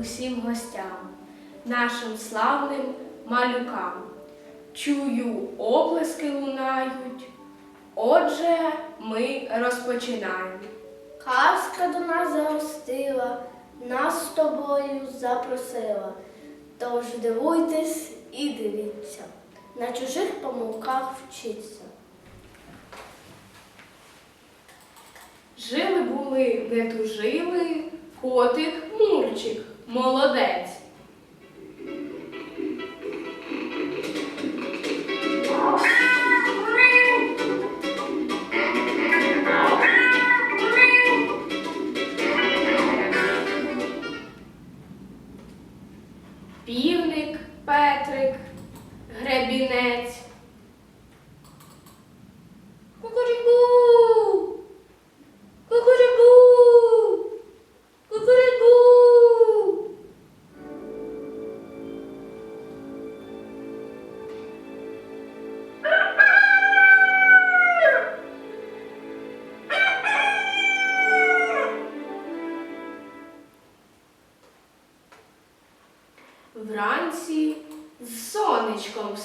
усім гостям, нашим славним малюкам. Чую, оплески лунають. Отже, ми розпочинаємо. Казка до нас загостила, нас з тобою запросила. Тож дивуйтесь і дивіться, на чужих помилках вчіться. Жили були, не тужили, котик Мурчик, молодець. Півник, Петрик, гребінець.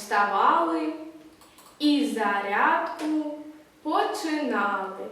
Вставали і зарядку починали.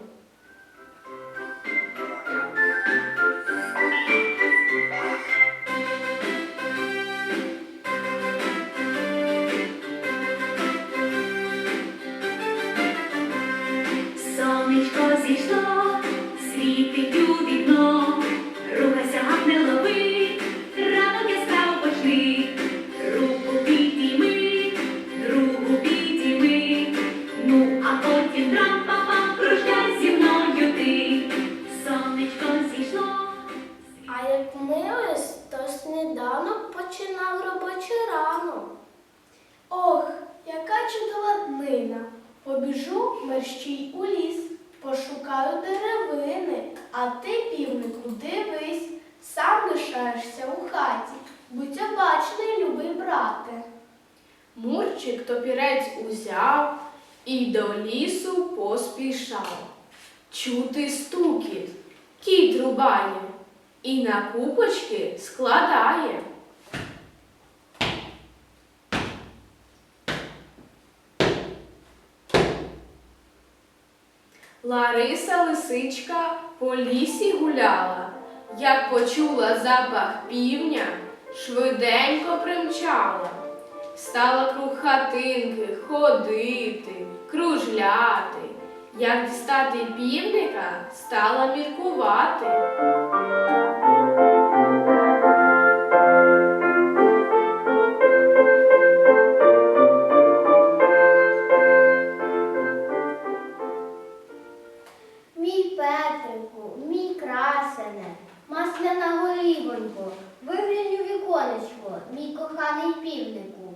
Побіжу мерщій у ліс, пошукаю деревини, а ти, півнику, дивись, сам лишаєшся у хаті. Будь обачний, любий брате. Мурчик топірець узяв і до лісу поспішав. Чути стукіт, кіт рубає і на купочки складає. Лариса лисичка по лісі гуляла, як почула запах півня, швиденько примчала. Стала круг хатинки ходити, кружляти. Як дістати півника, стала міркувати. Красене, масляна голівонько, виглянь у віконечко, мій коханий півнику.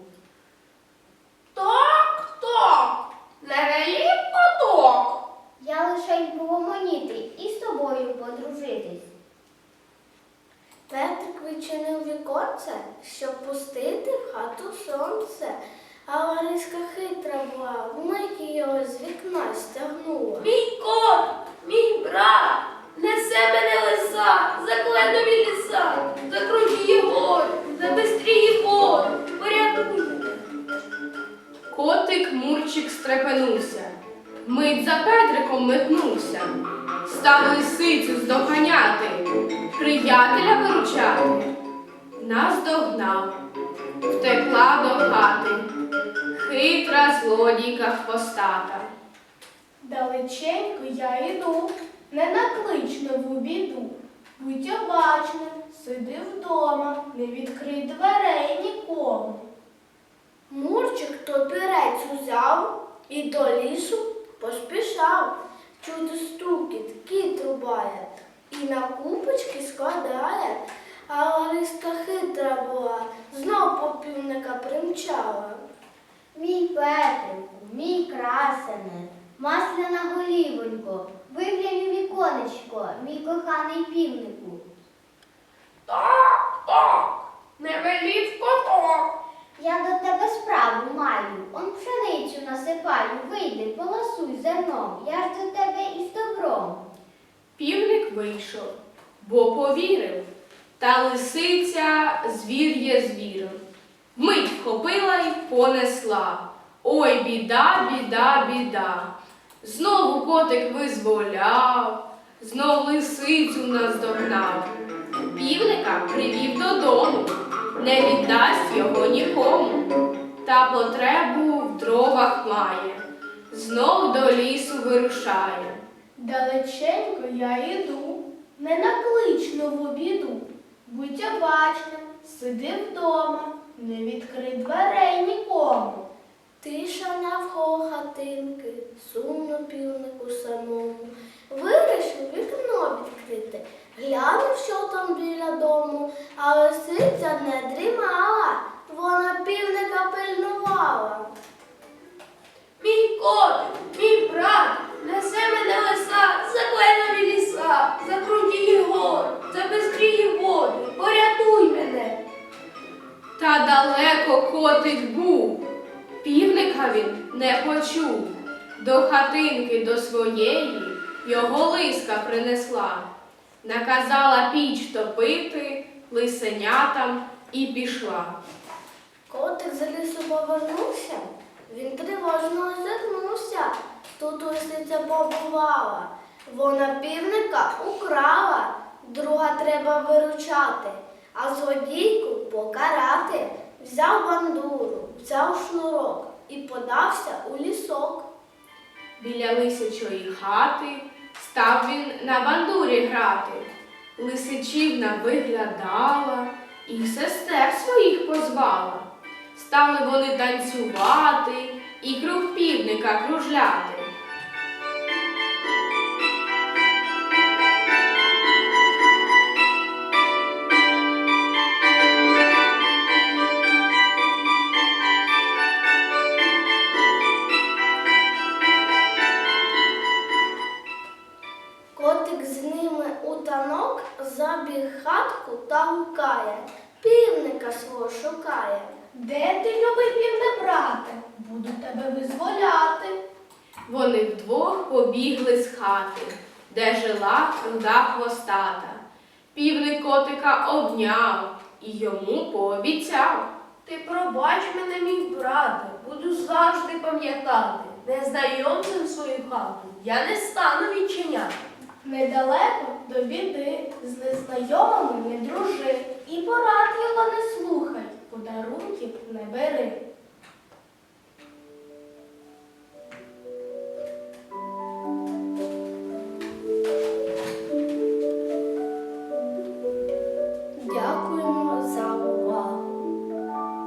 Так, так, не велів поток. Я лише й погомоніти і з тобою подружитись. Петрик відчинив віконце, щоб пустити в хату сонце, а Лариска хитра була, вмить його з вікна стягнула. Мій кот, став лисицю здоганяти, приятеля виручати. Нас догнав, втекла до хати, хитра злодійка хвостата. Далеченько я йду, не наклич нову біду. Будь обачним, сиди вдома, не відкрий дверей нікому. Мурчик топірець узяв і до лісу поспішав. Чути стукіт, кіт рубає і на купочки складає. А Лариска хитра була, знов по півника примчала. Мій Петрику, мій красене, масляна голівонько, виглянь у віконечко, мій коханий півнику. Так, так, не велів поток. Я до тебе справу маю, он пшеницю насипаю, вийди, полосуй зерном, я ж до тебе із добром. Півник вийшов, бо повірив, Та лисиця звір є звіром. Мить вхопила й понесла. Ой, біда, біда, біда. Знову котик визволяв, знов лисицю наздогнав. Півника привів додому, не віддасть його нікому. Та потребу в дровах має, знов до лісу вирушає. Далеченько я йду, не наклич нову біду. Будь обачним, сиди вдома, не відкрий дверей нікому. Тиша навколо хатинки, сумно півнику самому. Вирішив вікно відкрити, глянув, що там біля не дрімала, вона півника пильнувала. Мій котик, мій брат, несе мене лиса, за кленові ліса, за круті гори, за бистрії води, порятуй мене. Та далеко котик був, півника він не почув. До хатинки до своєї його лиска принесла, наказала піч топити лисенятам і пішла. Котик з лісу повернувся, він тривожно озирнувся. Тут лисиця побувала. Вона півника украла, друга треба виручати, а злодійку покарати. Взяв бандуру, взяв шнурок і подався у лісок. Біля лисячої хати став він на бандурі грати. Лисичівна виглядала і сестер своїх позвала. Стали вони танцювати і круг півника кружляти. Шукає. Де ти, любий півне брате? Буду тебе визволяти. Вони вдвох побігли з хати, де жила руда хвостата. Півник котика обняв і йому пообіцяв. Ти пробач мене, мій брате, буду завжди пам'ятати. Незнайомцем свою хату я не стану відчиняти. Недалеко до біди, з незнайомими не дружи, і порад його не слухай, подарунків не бери.